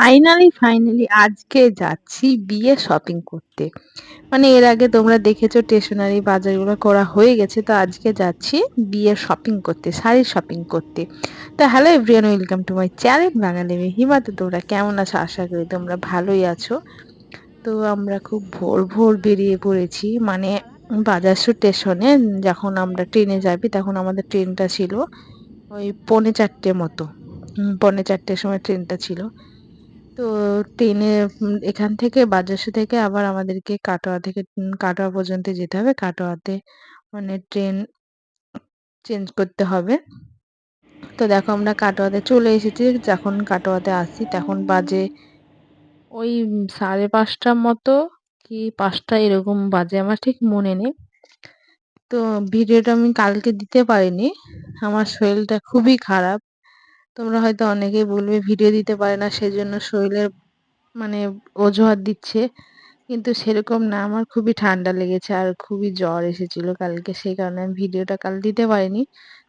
Finally, finally আজকে যাচ্ছি বিয়ে শপিং করতে। মানে এর আগে তোমরা দেখেছ স্টেশনারি বাজারগুলো করা হয়ে গেছে। তো আজকে যাচ্ছি বিয়ের শপিং করতে, শাড়ির শপিং করতে। তো hello everyone welcome to my channel Bangali Hima. তো তোমরা কেমন আছো? আশা করি তোমরা ভালোই আছো। তো আমরা খুব ভোর, ভোর বেরিয়ে পড়েছি। মানে বাজারসু স্টেশনে যখন আমরা ট্রেনে যাবি তখন আমাদের ট্রেনটা ছিল ওই পৌনে চারটে মতো। পৌনে চারটের সময় ট্রেনটা ছিল। তো ট্রেনে এখান থেকে বাজারসু থেকে আবার আমাদেরকে কাটোয়া থেকে কাটোয়া পর্যন্ত যেতে হবে। কাটোয়াতে মানে ট্রেন চেঞ্জ করতে হবে। তো দেখো আমরা কাটোয়াতে চলে এসেছি। যখন কাটোয়াতে আসি তখন বাজে ওই সাড়ে পাঁচটার মতো কি পাঁচটা এরকম বাজে, আমার ঠিক মনে নেই। তো ভিডিওটা আমি কালকে দিতে পারিনি। আমার শরীরটা খুবই খারাপ। তোমরা হয়তো অনেকেই বলবে ভিডিও দিতে পারে না, সেজন্য শরীরের মানে অজুহাত দিচ্ছে। কিন্তু সেরকম না, আমার খুবই ঠান্ডা লেগেছে আর খুবই জ্বর এসেছিল কালকে, সেই কারণে আমি ভিডিওটা কাল দিতে পারিনি।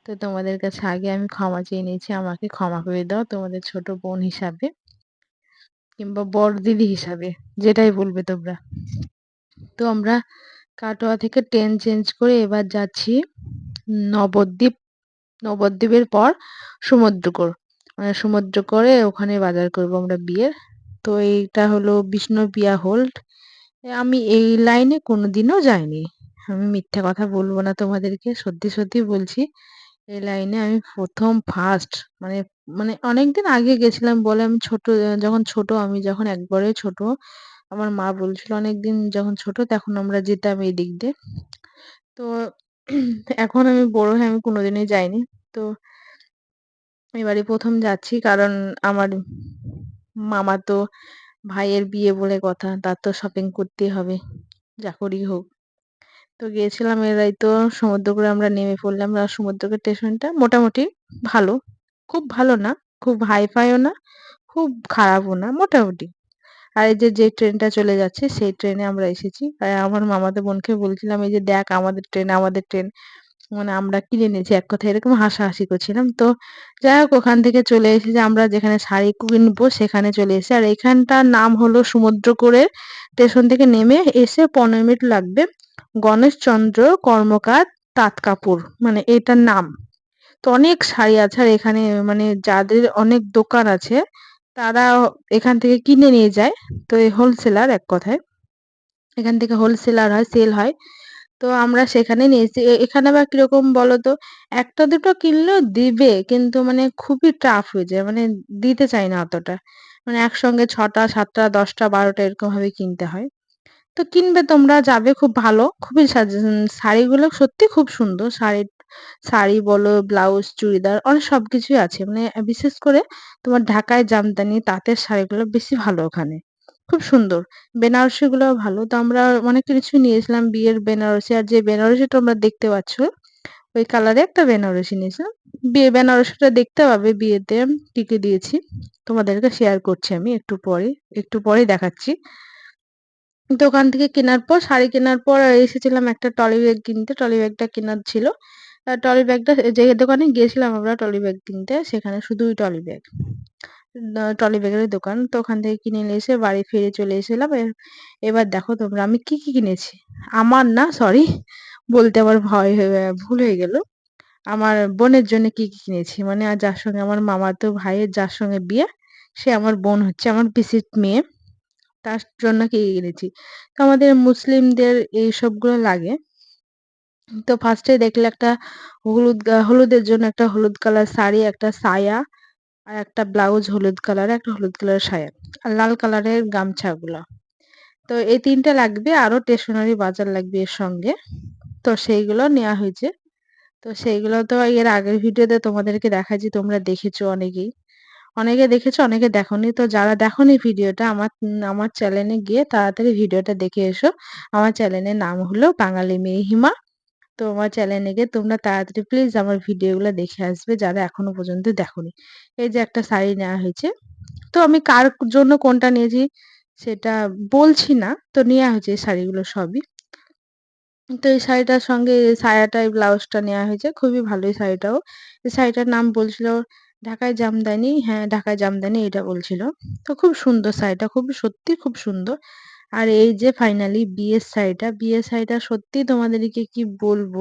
তো তোমাদের কাছে আগে আমি ক্ষমা চেয়ে নিয়েছি, আমাকে ক্ষমা করে দাও তোমাদের ছোট বোন হিসাবে কিংবা বড় দিদি হিসাবে, যেটাই বলবে তোমরা। তো আমরা কাটোয়া থেকে ট্রেন চেঞ্জ করে এবার যাচ্ছি নবদ্বীপ নবদ্বীপের পর সমুদ্রকর। মানে সমুদ্র করে ওখানে বাজার করব আমরা বিয়ের। তো এইটা হলো বিষ্ণুপ্রিয়া হোল্ড আমি এই লাইনে কোনোদিনও যাইনি। আমি মিথ্যা কথা বলব না তোমাদেরকে, সত্যি সত্যি বলছি। এই লাইনে আমি প্রথম ফার্স্ট মানে মানে অনেকদিন আগে গেছিলাম বলে আমি ছোট, যখন ছোট, আমি যখন একবারে ছোট, আমার মা বলছিল অনেকদিন যখন ছোট, তখন আমরা যেতাম এই দিক দিয়ে। তো এখন আমি বড় হয়ে আমি কোনোদিনই যাইনি। তো এবারে প্রথম যাচ্ছি কারণ আমার মামাতো ভাইয়ের বিয়ে বলে কথা, তার তো শপিং করতেই হবে, যা করেই হোক। তো গিয়েছিলাম এরাই তো সমুদ্রকূলে আমরা নেমে পড়লাম, আর সমুদ্রকূল স্টেশনটা মোটামুটি ভালো। খুব ভালো না, খুব হাইফাইও না, খুব খারাপও না, মোটামুটি। আর এই যে যে ট্রেনটা চলে যাচ্ছে, সেই ট্রেনে আমরা এসেছি। আর আমার মামাতো বোনকে বলছিলাম, এই যে দেখ, আমাদের ট্রেন আমাদের ট্রেন। মানে আমরা কিনে নিয়েছি এক কথায়, এরকম হাসাহাসি করছিলাম। তো যাই হোক, ওখান থেকে চলে এসেছি আমরা যেখানে শাড়ি কিনবো, সেখানে চলে এসেছি। আর এখানটার নাম হলো সমুদ্রকূলের স্টেশন থেকে নেমে এসে পনেরো মিনিট লাগবে। গণেশচন্দ্র কর্মকার তাঁত কাপড় মানে এটার নাম। তো অনেক শাড়ি আছে, আর এখানে মানে যাদের অনেক দোকান আছে তারা এখান থেকে কিনে নিয়ে যায়। তো এই হোলসেলার এক কথায়। এখান থেকে হোলসেলার হয় সেল হয়। তো আমরা সেখানে নিয়েছি। এখানে আবার কীরকম বলতো? একটা দুটো কিনলেও দিবে, কিন্তু মানে খুবই টাফ হয়ে যায়। মানে দিতে চায় না অতটা। মানে একসঙ্গে ছটা, সাতটা, দশটা, বারোটা এরকম ভাবে কিনতে হয়। তো কিনবে তোমরা, যাবে খুব ভালো। খুবই শাড়িগুলো সত্যি খুব সুন্দর। শাড়ি শাড়ি বলো, ব্লাউজ, চুড়িদার, অনেক সবকিছুই আছে। মানে বিশেষ করে তোমার ঢাকায় জামদানি, তাঁতের শাড়িগুলো বেশি ভালো ওখানে। খুব সুন্দর। বেনারসি গুলো ভালো। তো আমরা অনেক কিছু নিয়েছিলাম, বিয়ের বেনারসি। আর যে বেনারসি তোমরা দেখতে পাচ্ছ, ওই কালারে একটা বেনারসি নিয়েছিলাম। বিয়ে বেনারসিটা দেখতে পাবে, বিয়েতে কি কি দিয়েছি। তোমাদেরকে শেয়ার করছি আমি একটু পরে একটু পরে দেখাচ্ছি। দোকান থেকে কেনার পর, শাড়ি কেনার পর এসেছিলাম একটা ট্রলি ব্যাগ কিনতে। ট্রলি ব্যাগটা কেনার ছিল। ট্রলি ব্যাগটা যে দোকানে গিয়েছিলাম আমরা ট্রলি ব্যাগ কিনতে, সেখানে শুধুই ট্রলি ব্যাগ। ট্রলি ব্যাগের দোকান। তো ওখান থেকে কিনে নিয়ে এসে বাড়ি ফিরে চলে এসেছিলাম। এবার দেখো তোমরা, আমি কি কি কিনেছি? আমার না সরি বলতে আমার ভয় হয়ে, ভুল হয়ে গেল। আমার বোনের জন্য কি কি কিনেছি? মানে আর যার সঙ্গে আমার মামাতো ভাইয়ের, যার সঙ্গে বিয়ে, সে আমার বোন হচ্ছে, আমার পিসির মেয়ে। তার জন্য কি কিনেছি? তো আমাদের মুসলিমদের এই সবগুলো লাগে। তো ফার্স্টে দেখলে একটা হলুদ, হলুদের জন্য একটা হলুদ কালার শাড়ি, একটা সায়া আর একটা ব্লাউজ হলুদ কালার একটা হলুদ কালারের সায়া আর লাল কালারের গামছাগুলো তো এই তিনটে লাগবে, আরও স্টেশনারি বাজার লাগবে এর সঙ্গে। তো সেইগুলো নেওয়া হয়েছে। তো সেইগুলো তো এর আগের ভিডিওতে তোমাদেরকে দেখাচ্ছি তোমরা দেখেছ অনেকেই। অনেকে দেখেছ, অনেকে দেখোনি। তো যারা দেখোনি ভিডিওটা, আমার আমার চ্যানেলে গিয়ে তাড়াতাড়ি ভিডিওটা দেখে এসো। আমার চ্যানেলের নাম হলো বাঙালি মেয়ে হিমা। তো আমার চ্যানেলে গিয়ে তোমরা তাড়াতাড়ি প্লিজ আমার ভিডিওগুলো দেখে আসবে যারা এখনও পর্যন্ত দেখোনি। এই যে একটা শাড়ি নেওয়া হয়েছে। তো আমি কার জন্য কোনটা নিয়েছি সেটা বলছি না। তো নেওয়া হয়েছে এই শাড়িগুলো সবই। তো এই শাড়িটার সঙ্গে সায়াটা ব্লাউজটা নেওয়া হয়েছে। খুবই ভালো এই শাড়িটাও। এই শাড়িটার নাম বলছিল ঢাকায় জামদানি। হ্যাঁ, ঢাকায় জামদানি এটা বলছিল। তো খুব সুন্দর শাড়িটা, খুব সত্যি খুব সুন্দর। আর এই যে ফাইনালি বিয়ের শাড়িটা, বিয়ের শাড়িটা সত্যিই তোমাদেরকে কি বলব,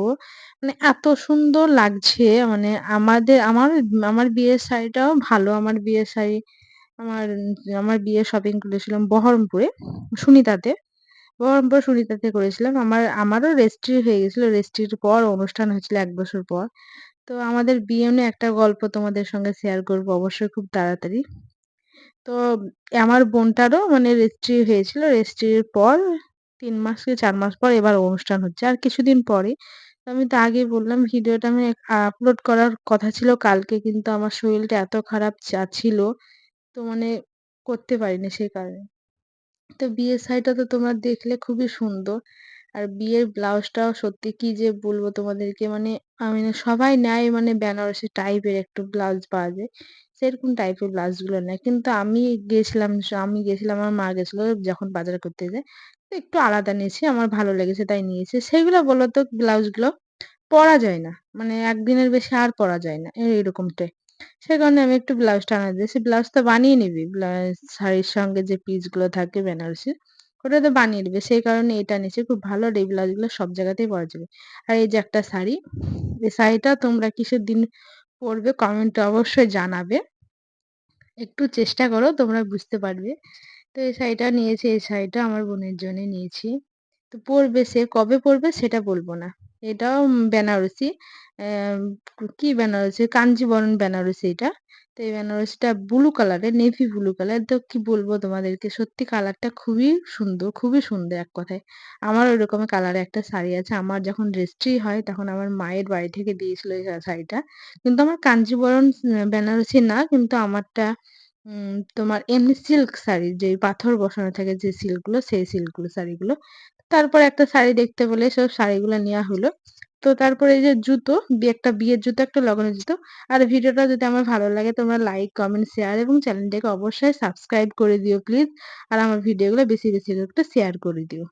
মানে এত সুন্দর লাগছে মানে আমাদের আমার আমার বিয়ের শাড়িটাও ভালো। আমার বিয়ের শাড়ি আমার আমার বিয়ের শপিং করেছিলাম বহরমপুরে, সুনিতাতে। বহরমপুর সুনিতাতে করেছিলাম। আমার আমারও রেজিস্ট্রি হয়ে গেছিল। রেজিস্ট্রির পর অনুষ্ঠান হয়েছিল এক বছর পর। তো আমাদের বিয়ে নিয়ে একটা গল্প তোমাদের সঙ্গে শেয়ার করব অবশ্যই খুব তাড়াতাড়ি। তো আমার বোনটারও মানে রেজিস্ট্রি হয়েছিল। রেজিস্ট্রির পর ৩ মাস কি ৪ মাস পর এবার অনুষ্ঠান হচ্ছে। আর কিছুদিন পরেই। তো আমি তো আগেই বললাম, ভিডিওটা আমি আপলোড করার কথা ছিল কালকে, কিন্তু আমার শরীরটা এত খারাপ যাচ্ছিল। তো মানে করতে পারিনি সেই কারণে। তো বিয়ের শাড়িটা তো তোমরা দেখলে খুবই সুন্দর। আর বিয়ের ব্লাউজটাও সত্যি কি যে বলব তোমাদেরকে মানে আমি না সবাই নেয় মানে বেনারসি টাইপের একটু ব্লাউজ পাওয়া যায়। সেরকম টাইপের ব্লাউজগুলো নেয়। কিন্তু আমি গেছিলাম আমি গেছিলাম আমার মা গেছিল যখন বাজার করতে যায়। তো একটু আলাদা নিয়েছি। আমার ভালো লেগেছে তাই নিয়েছি। সেগুলো বলো তো ব্লাউজগুলো পরা যায় না। মানে একদিনের বেশি আর পরা যায় না। এরকমটাই। সে কারণে আমি একটু ব্লাউজটা আনাই দিয়েছি। ব্লাউজ ব্লাউজটা বানিয়ে নিবি। শাড়ির সঙ্গে যে পিসগুলো থাকে বেনারসির, ওটা তো বানিয়ে নিবে। সেই কারণে এটা নিয়েছি। খুব ভালো আর এই ব্লাউজগুলো সব জায়গাতেই পরা যাবে। আর এই যে একটা শাড়ি, এই শাড়িটা তোমরা কিসের দিন পরবে কমেন্টে অবশ্যই জানাবে। একটু চেষ্টা করো তোমরা বুঝতে পারবে। তো এই শাড়িটা নিয়েছি, এই শাড়িটা আমার বোনের জন্যে নিয়েছি। তো পরবে সে কবে পরবে সেটা বলব না। এটাও বেনারসি। কি বেনারসি? কাঞ্জিবরম বেনারসি এটা। তো এই বেনারসিটা ব্লু কালারের, নেভি ব্লু কালার। তো কি বলব তোমাদেরকে সত্যি কালারটা খুবই সুন্দর, খুবই সুন্দর এক কথায়। আমার ওই রকমের কালারের একটা শাড়ি আছে। আমার যখন রেজিস্ট্রি হয় তখন আমার মায়ের বাড়ি থেকে দিয়েছিল এই শাড়িটা। কিন্তু আমার কাঞ্জিবরম বেনারসি না কিন্তু আমারটা তোমার এমনি সিল্ক শাড়ি যেই পাথর বসানো থাকে যে সিল্কগুলো, সেই সিল্কগুলো শাড়িগুলো। তারপর একটা শাড়ি দেখতে পেলে সব শাড়িগুলো নেওয়া হলো। তো তারপরে এই যে জুতো, একটা বিয়ের জুতো, একটা লগনের জুতো। আর ভিডিওটা যদি আমার ভালো লাগে তোমরা লাইক, কমেন্ট, শেয়ার এবং চ্যানেলটাকে অবশ্যই সাবস্ক্রাইব করে দিও প্লিজ। আর আমার ভিডিওগুলো বেশি, বেশি করে শেয়ার করে দিও।